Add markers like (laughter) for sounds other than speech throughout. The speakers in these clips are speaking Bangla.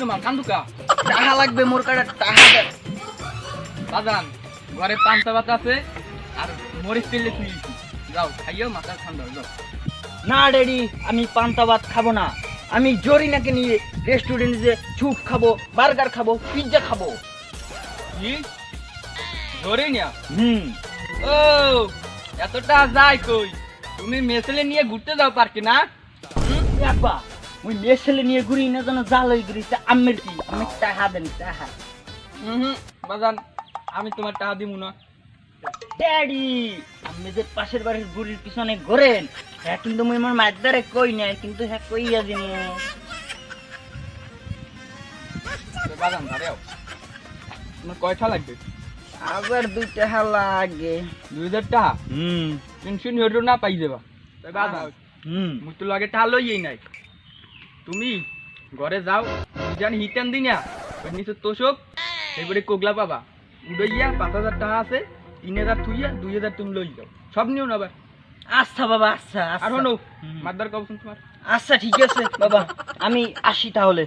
তোমার কান্দুকা? টাহা লাগবে মোর কাটা টাহা দে। বাজান, ঘরে পান্তা ভাত আছে আর মরিচ তেলে তুই যাও, খাইও, মাথা ঠান্ডা যাও। না আমি পান্তা ভাত খাব না। আমি জরিনাকে নিয়ে রেস্টুরেন্টে যে চুপ খাব, বার্গার খাব পিৎজা খাব। কি? ধরে নিয়া হুম। ও, এতটা যায় কই? তুমি মেসেলে নিয়ে ঘুরতে যাও পার্কে, না? আব্বা ওই মেয়ে ছেলে নিয়ে ঘুরি না যেন জাল হয়ে ঘুরি আমের কি? আমি টাকা দেন টাকা হুম বাজান আমি তোমার টাকা দিব না। ড্যাডি আপনি যে পাশের বাড়ির বুড়ির পিছনে ঘোরেন হ্যাঁ কিন্তু মুই আমার মায়ের দ্বারে কই নাই কিন্তু হ্যাঁ কইয়া তো বাজান ধারেও তোমার কয়টা লাগবে? আবার দুই টাকা লাগে। দুই হাজার টাকা? হুম। টেনশন হইল না পাই যাবা। বাজান হুম। মুই তো লাগে টাকা লইই নাই। তুমি ঘরে যাও জানি হিতেন দিনা ওই নিচে তোষক এবারে কোগলা পাবা। উড়াইয়া পাঁচ হাজার টাকা আছে তিন হাজার থুইয়া দুই হাজার তুমি লই যাও। সব নিও না আবার? আচ্ছা বাবা আচ্ছা আর আচ্ছা হনো হুম। মাদার কবসন তোমার আচ্ছা ঠিক আছে বাবা আমি আসি তাহলে।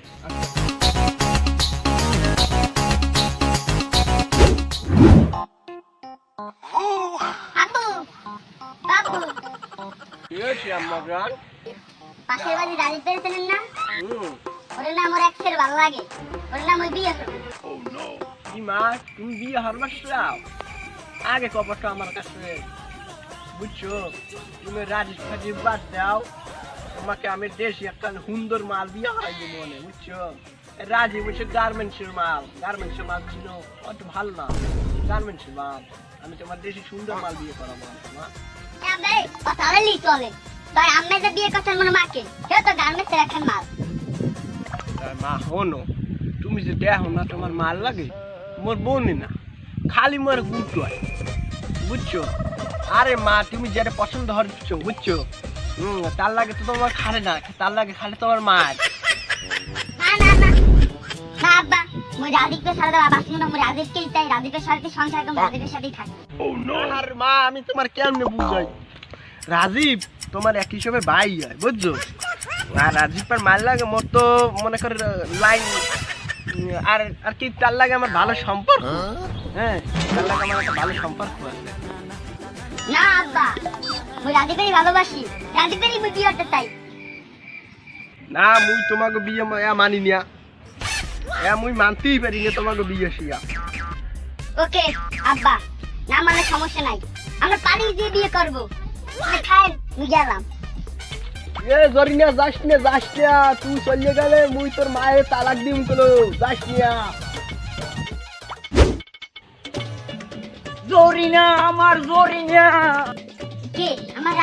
আব্বু বাবু আমার পাশের বাড়ি রাজীব পেয়েছিলেন না? ওর নাম ওর এক্সের ভালো লাগে। ওর নাম ওই বিয়ে করবে। কি মা তুমি বিয়ে হারবার চাও? আগে কপারটা আমার কাছে। বুঝছ? তুমি রাজীব ফাজি বাদ দাও। তোমাকে আমি দেশি একটা সুন্দর মাল দিয়ে হারাইবো মনে বুঝছ? রাজি বুঝছ গার্মেন্টসের মাল। গার্মেন্টসের মাল ছিল অত ভালো না। গার্মেন্টসের মাল। আমি তোমার দেশি সুন্দর মাল বিয়ে করাবো মা। বললি চলে। তাই আম্মে যে বিয়ে করছেন মনে মাকে সে তো গার্মেন্টসের এখন মাল। মা হনো তুমি যে দেখো না তোমার মাল লাগে মোর বোনই না খালি মোর গুট হয় বুঝছ? আরে মা তুমি যেটা পছন্দ হচ্ছো বুঝছ? হুম তার লাগে তো তোমার খালে না তার লাগে খালে তোমার মার না না না। না আব্বা মই রাজীবকে সাথে দেওয়া বাসি না মই রাজীবকেই চাই রাজীবের সাথে সংসার করব রাজীবের সাথেই থাকব। আর মা আমি তোমার কেমনে বুঝাই? রাজীব তোমার এক হিসেবে ভাই হয় বুঝছ? আর রাজীব পার মাল লাগে মোর তো মনে কর লাইন আর আর কি তার লাগে আমার ভালো সম্পর্ক। হ্যাঁ তার লাগে আমার একটা ভালো সম্পর্ক আছে। না আব্বা মই রাজীবেরই ভালোবাসি। রাজীবেরই মই বিয়ে করতে চাই। না মুই তোমাকে বিয়ে মানি নিয়া। এ মুই মানতেই পারি না তোমাকে বিয়ে শিয়া। ওকে আব্বা না মানে সমস্যা নাই। আমরা পানি দিয়ে বিয়ে করব। গেলাম এ জরিনা যাস না যাস না তুই চলে গেলে মুই তোর মায়ের তালাক দিম কলো যাস না। জরিনা আমার জরিনা। কে আমার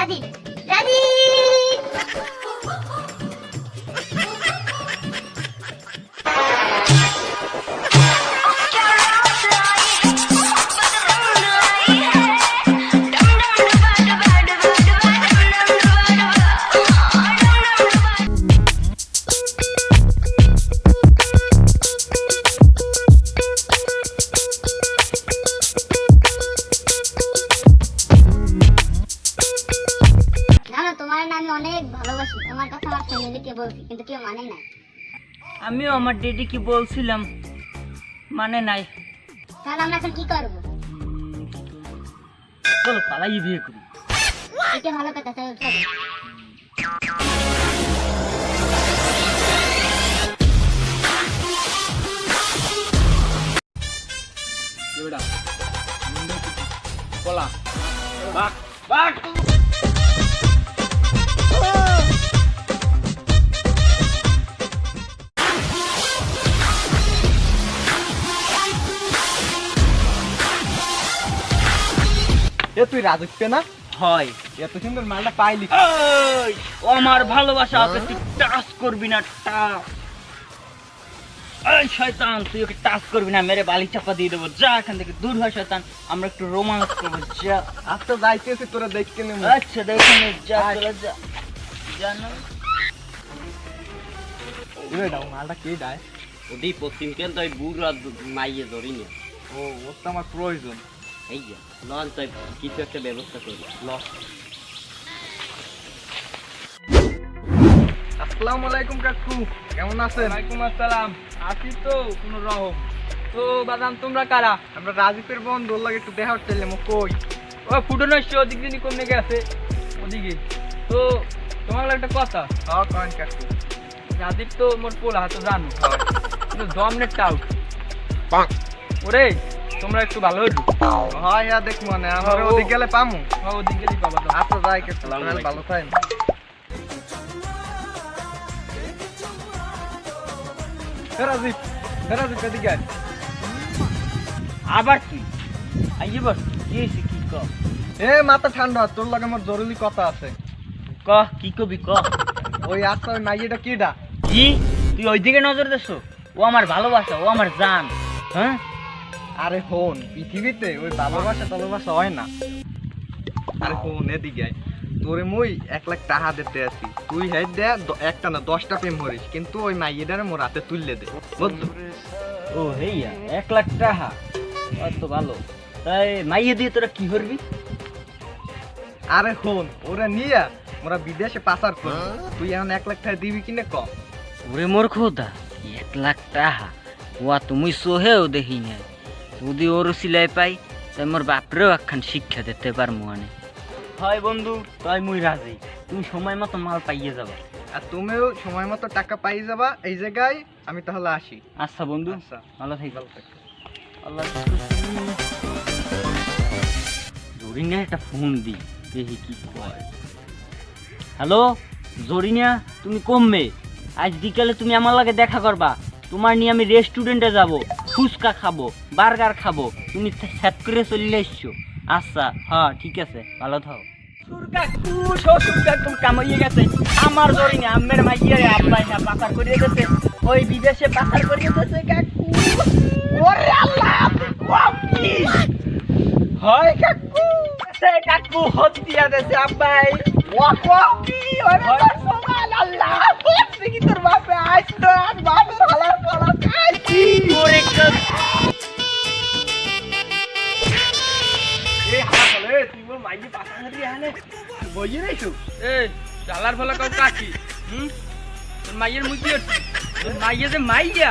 আমিও কি বলছিলাম মানে নাই। তাহলে আমরা এখন কি করব? চলো পালাই বিয়ে করি। এটা ভালো কথা চলো চলো। কলা। বাক বাক তুই রাজকীয় না? হয়। এত সুন্দর মালটা পাইলি। ও আমার ভালোবাসা ওকে তুই টাচ করবি না টাচ। শয়তান তুই ওকে টাচ করবি না মেরে বালি চাপা দিয়ে দেবো। যা এখান থেকে দূর হয় শয়তান। আমরা একটু রোমান্স করব যা। আর তো যাইতেছি তোরা দেখতে নেব আচ্ছা দেখে নে, যা চলে যা। জানো দাও মালটা কে দেয়? ওদি বুড়া মাইয়ে ধরি না ও ওর তো আমার প্রয়োজন। এই যে লন তাই কিছু একটা ব্যবস্থা করি। লস আসসালামু আলাইকুম কাকু কেমন আছেন? ওয়ালাইকুম আসসালাম। আছি তো কোনো রকম। তো বাদাম তোমরা কারা? আমরা রাজীবের বন্ধু ওর লাগে একটু দেখা হচ্ছিলাম ও কই? ও ফুটন আসছে ওদিক দিনই কমে গেছে ওদিকে। তো তোমার একটা কথা। হ্যাঁ কন কাকু। রাজীব তো মোর পোলা হাতে জানো। (laughs) কিন্তু দমনের টাউট ওরে তোমরা একটু ভালো হইতো হয় হ্যাঁ দেখ মনে আমরা। ওদিক গেলে পামু? হ্যাঁ ওদিক পাবা তো। আচ্ছা যাই তাহলে ভালো থাকেন এ রাজীব রাজীব এদিকে আয়। আবার কি? আইয়ে বস কি হয়েছে কি ক? এ মাথা ঠান্ডা তোর লাগে আমার জরুরি কথা আছে। ক কি কবি ক? ওই আচ্ছা ওই মাইয়েটা কিডা? কি? তুই ওইদিকে নজর দেছো? ও আমার ভালোবাসা ও আমার জান হ্যাঁ? আরে হন পৃথিবীতে ওই ভালোবাসা টালোবাসা হয় না। আরে হন এদিকে তোরে মুই এক লাখ টাকা দিতে আছি। তুই হেড দে একটা না দশটা প্রেম করিস কিন্তু ওই মাইয়ে মাইয়েটারে মোর হাতে তুললে দে। বুঝছ? ও হেইয়া এক লাখ টাকা। অত ভালো। তাই মাইয়ে দিয়ে তোরা কি করবি? আরে হন ওরা নিয়া মোরা বিদেশে পাচার কর তুই এখন এক লাখ টাকা দিবি কিনে ক? ওরে মোর খোদা এক লাখ টাকা। ওয়া তুমি সোহেও দেখি না যদি ওর সিলাই পাই তাই মোর বাপরেও একখান শিক্ষা দিতে পারব মানে হয় বন্ধু তাই মুই রাজি। তুমি সময় মতো মাল পাইয়ে যাবা। আর তুমিও সময় মতো টাকা পাই যাবা এই জায়গায় আমি তাহলে আসি। আচ্ছা বন্ধু আচ্ছা। ভালো থাকি। ভালো থাকো। আল্লাহ জরিনা একটা ফোন দি দেখি কি কয়। হ্যালো জরিনা তুমি কমবে? আজ বিকালে তুমি আমার লাগে দেখা করবা। তোমার নিয়ে আমি রেস্টুরেন্টে যাব। ফুচকা খাব বার্গার খাব তুমি সেট করে চলে এসছো আচ্ছা হ্যাঁ ঠিক আছে ভালো থাও আমার আব্বাই না পাচার করিয়ে ওই বিদেশে পাচার করিয়ে কাকু। ওরে আল্লাহ হয় কাকু। সে কাকু আব্বাই। আল্লাহ। হচ্ছে কি তোর বাপে আজ তো আজ বাপের হালার পালা খাইছি ওরে চালার ফলা কাউ কাকি হুম? তোর মাইয়ের মুই কি হচ্ছে। তোর মাইয়া যে মাইয়া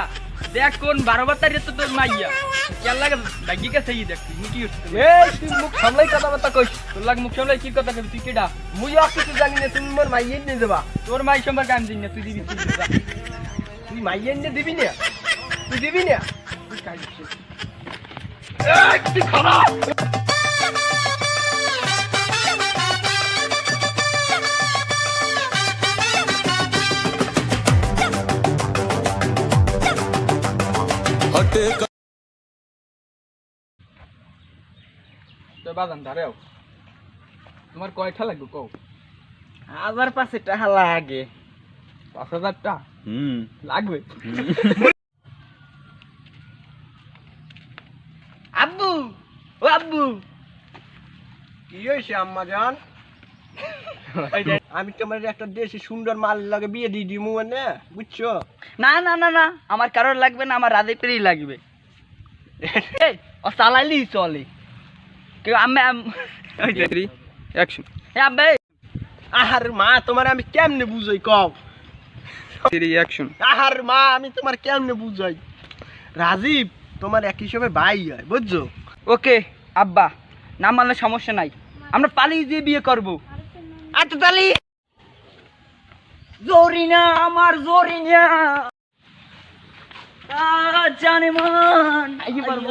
দেখ কোন বারো বাতারি তো তোর মাইয়া। কেন লাগে? ভাগ্যি কাছে ই দেখ কি হচ্ছে এই তুই মুখ সামলাই কথা বার্তা কইস। তোর লাগ মুখ সামলাই কি কথা কবি? তুই কেডা? মুই আর কিছু জানি না তুমি মোর মাইয়ে নিয়ে যাবা। তোর মাই সম্পর্কে আমি জানি না তুই দিবি তুই দিবি। তুই মাইয়ে নিয়ে দিবি না? তুই দিবি না? তো বাজান ধারেও তোমার কয়টা লাগবে কও হাজার পাঁচে টাকা লাগে। পাঁচ হাজারটা হুম। লাগবে (laughs) আব্বু ও আব্বু। কি হয়েছে আম্মা জান? আমি তোমার একটা দেশি সুন্দর মাল লাগে বিয়ে দিয়ে দিমু মানে বুঝছ? না না না না আমার কারোর লাগবে না আমার রাধেপেরই লাগবে। এই, ও চালাইলেই চলে। কেউ আমি আব্বে আহার মা তোমার আমি কেমনে বুঝাই কও? আহার মা আমি তোমার কেমনে বুঝাই? রাজীব তোমার এক হিসেবে ভাই হয় বুঝছ? ওকে। আব্বা না মানলে সমস্যা নাই। আমরা পালিয়ে দিয়ে বিয়ে করব। আচ্ছা তালি জরিনা আমার জরিনা জানে মান। আইয়ে পারব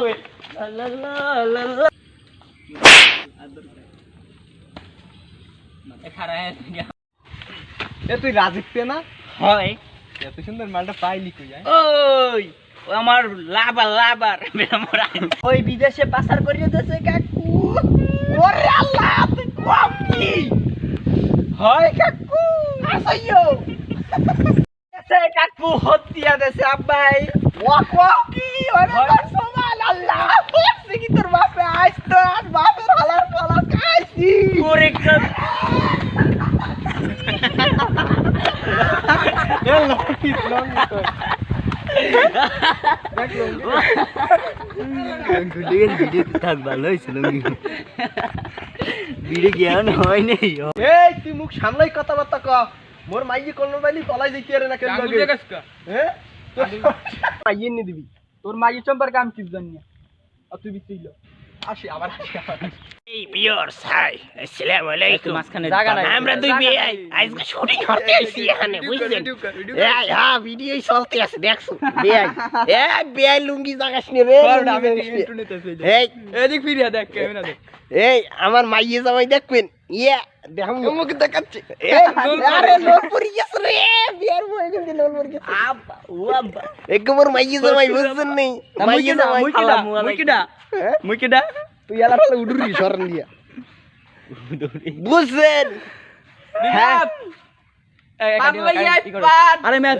তুই রাজীব পে না? হয়। এত সুন্দর মালটা পাইলি কই যায় ওই! আমার লাবার লাবার ওই বিদেশে পাচার করিয়ে দিয়েছে কাকু। ওরে আল্লাহ তুই কপি হয় কাকু আসইও। সে কাকু হতিয়া দেছে আব্বাই। ও কপি ওরে সমাল আল্লাহ। হচ্ছে কি তোর বাপে আজ তো আজ বাপের হালার পালা খাইছি। ওরে (laughs) থাক ভালো হয়েছিল জ্ঞান হয় নাই এই তুই মুখ সামলাই কথাবার্তা ক। মোর মাইয়ে কলম বাইলি পলাই যাইতে আরে না কেন লাগে? হ্যাঁ? মাইয়ে নি দিবি। তোর মাইয়ের সম্পর্কে আমি কি জানি আর তুই বিচ্ছিল আসি আবার আসি আবার এই বিয়র হাই আসসালামু আলাইকুম। আমরা দুই জাগা বিয়ে নাই। আজকে শুটিং করতে আইছি এখানে বুঝছেন। এই হ্যাঁ ভিডিও চলতে আছে দেখছ? বেয়াই এ বেয়াই লুঙ্গি জাগাস নি রে। এই। এদিক ফিরিয়া দেখ ক্যামেরা দেখ। এই আমার মাইয়ে জামাই দেখবেন? ইয়া দেখাম মুখ দেখাচ্ছে। আরে লোল পড়ি গেছে রে বিয়ার বই কিন্তু লোল পড়ি গেছে আব্বা, ও আব্বা। একবার মাইয়ে জামাই বুঝছেন নেই মাইয়ে জামাই হ্যাঁ? তুই উডুরি সরন দিয়া। বুঝছেন? হ্যাঁ। আরে ম্যাচ